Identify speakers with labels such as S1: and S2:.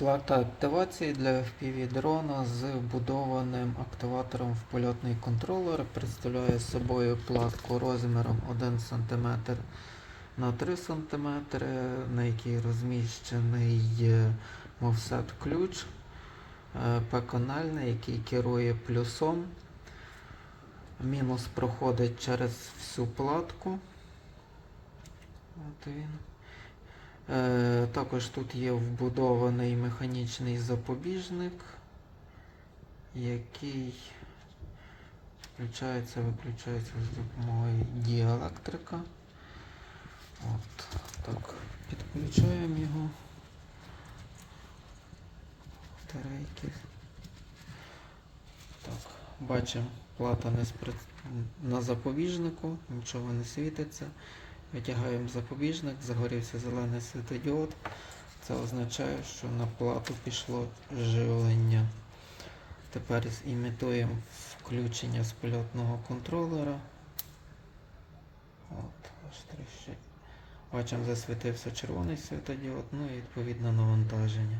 S1: Плата активації для FPV дрона з вбудованим активатором в польотний контролер представляє собою платку розміром 1 см на 3 см, на якій розміщений мовсет ключ е, П-канальний, який керує плюсом. Мінус проходить через всю платку. От він. Е, також тут є вбудований механічний запобіжник, який включається, виключається з допомогою діелектрика. От, так, підключаємо його. Батарейки. Так, бачимо, плата не спри... на запобіжнику, нічого не світиться. Витягаємо запобіжник, загорівся зелений світодіод. Це означає, що на плату пішло живлення. Тепер імітуємо включення з польотного контролера. От. Бачимо, засвітився червоний світодіод, ну і відповідно навантаження.